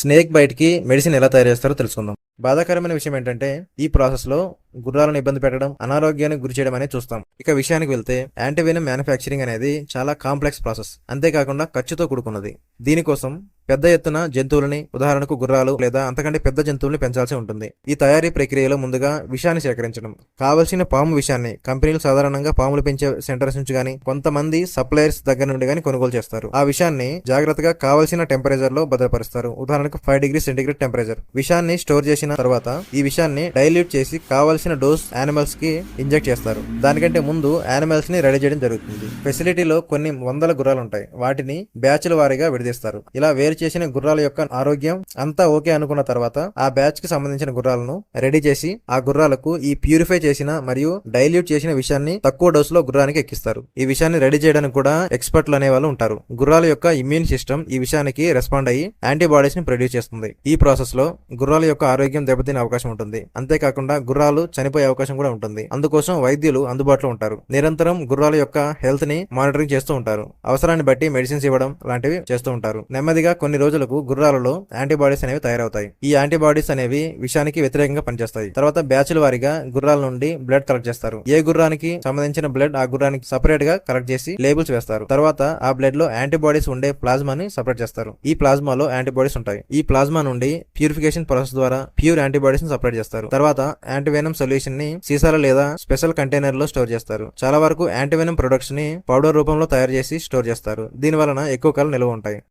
Snake బైట్కి medicine ఎలా తయారు చేస్తారో తెలుసుకుందాం. బాధాకరమైన విషయం ఏంటంటే ఈ ప్రాసెస్లో గుర్రాలను ఇబ్బంది పెట్టడం అనారోగ్యానికి గురి చేయడం అనేది చూస్తాం. ఇక విషయానికి వెళ్తే యాంటీవెనమ్ మ్యానుఫ్యాక్చరింగ్ అనేది చాలా కాంప్లెక్స్ ప్రాసెస్. అంతేకాకుండా ఖర్చుతో కూడుకున్నది. దీనికోసం పెద్ద ఎత్తున జంతువులని ఉదాహరణకు గుర్రాలు లేదా అంతకంటే పెద్ద జంతువుల్ని పెంచాల్సి ఉంటుంది. ఈ తయారీ ప్రక్రియలో ముందుగా విషాన్ని సేకరించడం. కావలసిన పాము విషయాన్ని కంపెనీలు సాధారణంగా పాములు పెంచే సెంటర్స్ నుంచి కానీ కొంతమంది సప్లయర్స్ దగ్గర నుండి కానీ కొనుగోలు చేస్తారు. ఆ విషయాన్ని జాగ్రత్తగా కావలసిన టెంపరేచర్లో భద్రపరుస్తారు. ఉదాహరణకు ఫైవ్ డిగ్రీ సెంటిగ్రేడ్ టెంపరేచర్. విషాన్ని స్టోర్ చేసిన తర్వాత ఈ విషయాన్ని డైల్యూట్ చేసి కావలసిన డోస్ యానిమల్స్కి ఇంజెక్ట్ చేస్తారు. దానికంటే ముందు యానిమల్స్ని రెడీ చేయడం జరుగుతుంది. ఫెసిలిటీలో కొన్ని వందల గుర్రాలు ఉంటాయి వాటిని బ్యాచ్ల వారీగా విడదీస్తారు. ఇలా వేరు చేసిన గుర్రాల యొక్క ఆరోగ్యం అంతా ఓకే అనుకున్న తర్వాత ఆ బ్యాచ్కి సంబంధించిన గుర్రాలను రెడీ చేసి ఆ గుర్రాలకు ఈ ప్యూరిఫై చేసిన మరియు డైల్యూట్ చేసిన విషయాన్ని తక్కువ డోస్లో గుర్రానికి ఎక్కిస్తారు. ఈ విషయాన్ని రెడీ చేయడానికి కూడా ఎక్స్పర్ట్లు అనే వాళ్ళు ఉంటారు. గుర్రాల యొక్క ఇమ్యూన్ సిస్టమ్ ఈ విషయానికి రెస్పాండ్ అయ్యి యాంటీబాడీస్ని ప్రొడ్యూస్ చేస్తుంది. ఈ ప్రాసెస్లో గుర్రాల యొక్క ఆరోగ్యం దెబ్బతినే అవకాశం ఉంటుంది. అంతేకాకుండా గుర్రాలు చనిపోయే అవకాశం కూడా ఉంటుంది. అందుకోసం వైద్యులు అందుబాటులో ఉంటారు. నిరంతరం గుర్రాల యొక్క హెల్త్ని మానిటరింగ్ చేస్తూ ఉంటారు. అవసరాన్ని బట్టి మెడిసిన్స్ ఇవ్వడం లాంటివి చేస్తూ ఉంటారు. నెమ్మదిగా కొన్ని రోజులకు గుర్రాలలో యాంటీబాడీస్ అనేవి తయారవుతాయి. ఈ యాంటీబాడీస్ అనేవి విషానికి వ్యతిరేకంగా పనిచేస్తాయి. తర్వాత బ్యాచ్ల వారిగా గుర్రాల నుండి బ్లడ్ కలెక్ట్ చేస్తారు. ఏ గుర్రానికి సంబంధించిన బ్లడ్ ఆ గుర్రానికి సపరేట్గా కలెక్ట్ చేసి లేబుల్స్ వేస్తారు. తర్వాత ఆ బ్లడ్లో యాంటీబాడీస్ ఉండే ప్లాజ్మాని సపరేట్ చేస్తారు. ఈ ప్లాజ్మాలో యాంటీబాడీస్ ఉంటాయి. ఈ ప్లాజ్మా నుండి ప్యూరిఫికేషన్ ప్రాసెస్ ద్వారా ప్యూర్ యాంటీబాడీస్ని సపరేట్ చేస్తారు. తర్వాత యాంటీవెనమ్ సొల్యూషన్ని సీసాల లేదా స్పెషల్ కంటైనర్లో స్టోర్ చేస్తారు. చాలా వరకు యాంటీవెనమ్ ప్రొడక్ట్స్ని పౌడర్ రూపంలో తయారు చేసి స్టోర్ చేస్తారు. దీని వలన ఎక్కువ కాలం నిల్వ ఉంటాయి.